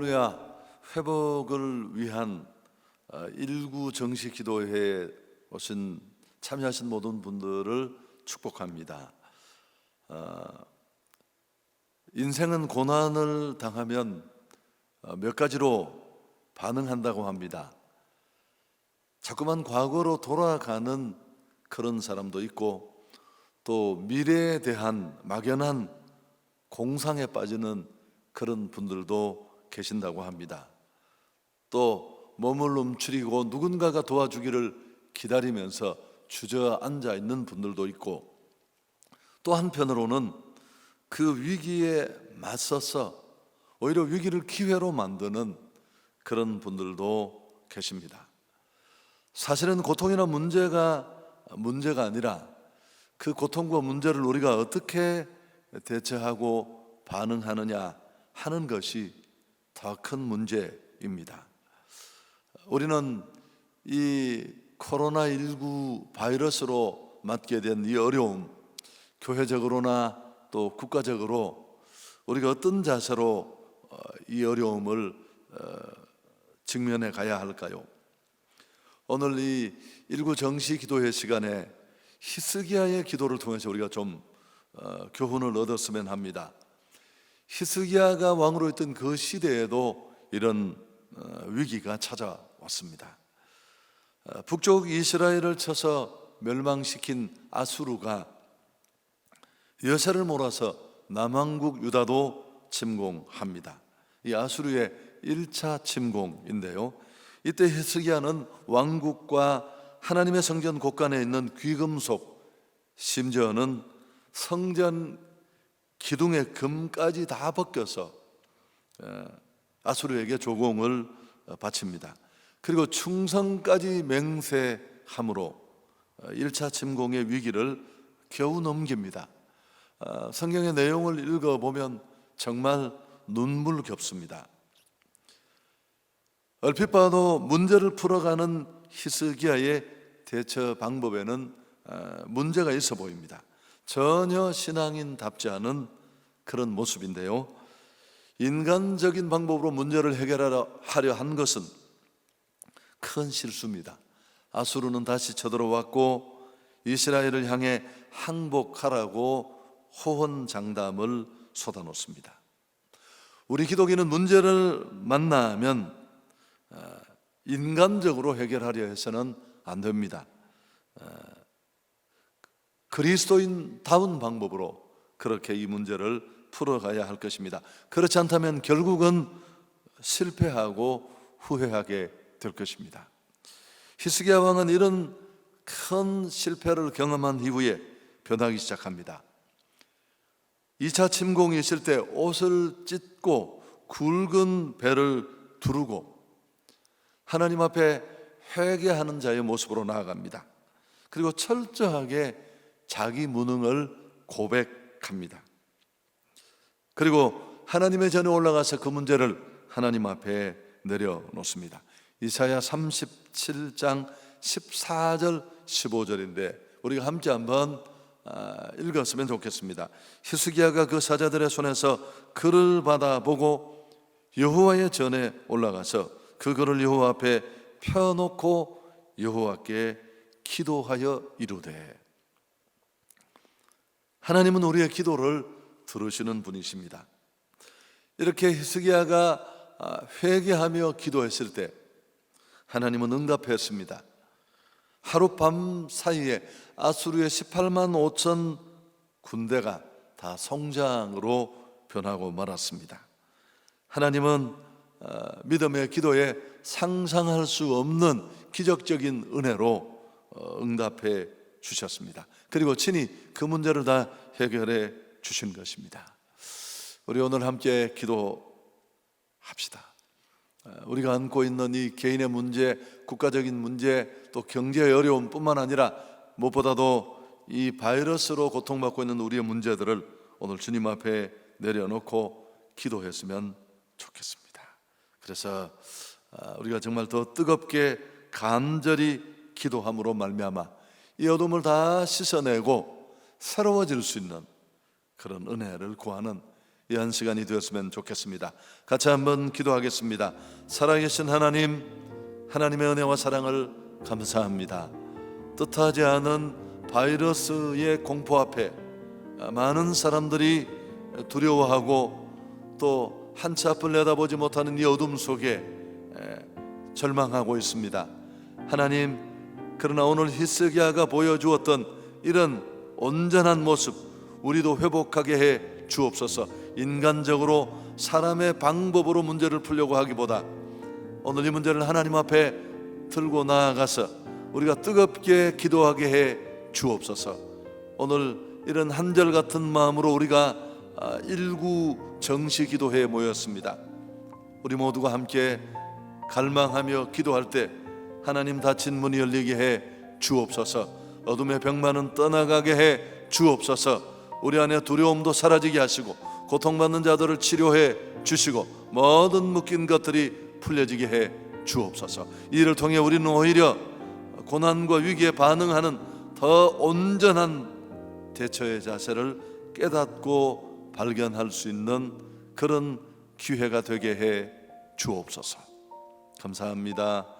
할렐루야 회복을 위한 어, 일구 정식 기도회에 오신 참여하신 모든 분들을 축복합니다. 어, 인생은 고난을 당하면 어, 몇 가지로 반응한다고 합니다. 자꾸만 과거로 돌아가는 그런 사람도 있고 또 미래에 대한 막연한 공상에 빠지는 그런 분들도 계신다고 합니다. 또 몸을 움츠리고 누군가가 도와주기를 기다리면서 주저앉아 있는 분들도 있고 또 한편으로는 그 위기에 맞서서 오히려 위기를 기회로 만드는 그런 분들도 계십니다. 사실은 고통이나 문제가 문제가 아니라 그 고통과 문제를 우리가 어떻게 대처하고 반응하느냐 하는 것이 더 큰 문제입니다. 우리는 이 코로나19 바이러스로 맞게 된 이 어려움, 교회적으로나 또 국가적으로 우리가 어떤 자세로 어, 이 어려움을 어, 직면해 가야 할까요? 오늘 이 일구 정시 기도회 시간에 히스기야의 기도를 통해서 우리가 좀 어, 교훈을 얻었으면 합니다. 히스기야가 왕으로 있던 그 시대에도 이런 어, 위기가 찾아왔습니다. 어, 북쪽 이스라엘을 쳐서 멸망시킨 아수르가 여세를 몰아서 남왕국 유다도 침공합니다. 이 아수르의 1차 침공인데요. 이때 히스기야는 왕국과 하나님의 성전 곳간에 있는 귀금속 심지어는 성전 기둥의 금까지 다 벗겨서 에, 아수르에게 조공을 어, 바칩니다. 그리고 충성까지 맹세함으로 1차 침공의 위기를 겨우 넘깁니다. 어, 성경의 내용을 읽어보면 정말 눈물겹습니다. 얼핏 봐도 문제를 풀어가는 히스기야의 대처 방법에는 어, 문제가 있어 보입니다. 전혀 신앙인답지 않은 그런 모습인데요. 인간적인 방법으로 문제를 해결하려 한 것은 큰 실수입니다. 아수르는 다시 쳐들어왔고 이스라엘을 향해 항복하라고 호언장담을 쏟아놓습니다. 우리 기독인은 문제를 만나면 어, 인간적으로 해결하려 해서는 안 됩니다. 어, 그리스도인다운 방법으로 그렇게 이 문제를 풀어가야 할 것입니다. 그렇지 않다면 결국은 실패하고 후회하게 될 것입니다. 히스기야 왕은 이런 큰 실패를 경험한 이후에 변하기 시작합니다. 2차 침공이 있을 때 옷을 찢고 굵은 배를 두르고 하나님 앞에 회개하는 자의 모습으로 나아갑니다. 그리고 철저하게 자기 무능을 고백합니다. 그리고 하나님의 전에 올라가서 그 문제를 하나님 앞에 내려놓습니다. 이사야 37장 14절 15절인데 우리가 함께 한번 아, 읽었으면 좋겠습니다. 히스기야가 그 사자들의 손에서 글을 받아 보고 여호와의 전에 올라가서 그 글을 여호와 앞에 펴놓고 여호와께 기도하여 이르되 하나님은 우리의 기도를 들으시는 분이십니다. 이렇게 히스기야가 아, 회개하며 기도했을 때 하나님은 응답했습니다. 하룻밤 사이에 아수르의 18만 5천 군대가 다 성장으로 변하고 말았습니다. 하나님은 어, 믿음의 기도에 상상할 수 없는 기적적인 은혜로 어, 응답해 주셨습니다. 그리고 친히 그 문제를 다 해결해 주신 것입니다. 우리 오늘 함께 기도합시다. 어, 우리가 안고 있는 이 개인의 문제, 국가적인 문제, 또 경제의 어려움뿐만 아니라 무엇보다도 이 바이러스로 고통받고 있는 우리의 문제들을 오늘 주님 앞에 내려놓고 기도했으면 좋겠습니다. 그래서 아, 우리가 정말 더 뜨겁게 간절히 기도함으로 말미암아 이 어둠을 다 씻어내고 새로워질 수 있는 그런 은혜를 구하는 위한 시간이 되었으면 좋겠습니다. 같이 한번 기도하겠습니다. 살아계신 하나님, 하나님의 은혜와 사랑을 감사합니다. 뜻하지 않은 바이러스의 공포 앞에 많은 사람들이 두려워하고 또 한치 앞을 내다보지 못하는 이 어둠 속에 절망하고 있습니다. 하나님, 그러나 오늘 히스기야가 보여주었던 이런 온전한 모습 우리도 회복하게 해 주옵소서. 인간적으로 사람의 방법으로 문제를 풀려고 하기보다 오늘 이 문제를 하나님 앞에 들고 나아가서 우리가 뜨겁게 기도하게 해 주옵소서. 오늘 이런 한절 같은 마음으로 우리가 아, 일구 정시 기도회에 모였습니다. 우리 모두가 함께 갈망하며 기도할 때 하나님 닫힌 문이 열리게 해 주옵소서. 어둠의 병만은 떠나가게 해 주옵소서. 우리 안에 두려움도 사라지게 하시고 고통받는 자들을 치료해 주시고 모든 묶인 것들이 풀려지게 해 주옵소서. 이 일을 통해 우리는 오히려 고난과 위기에 반응하는 더 온전한 대처의 자세를 깨닫고 발견할 수 있는 그런 기회가 되게 해 주옵소서. 감사합니다.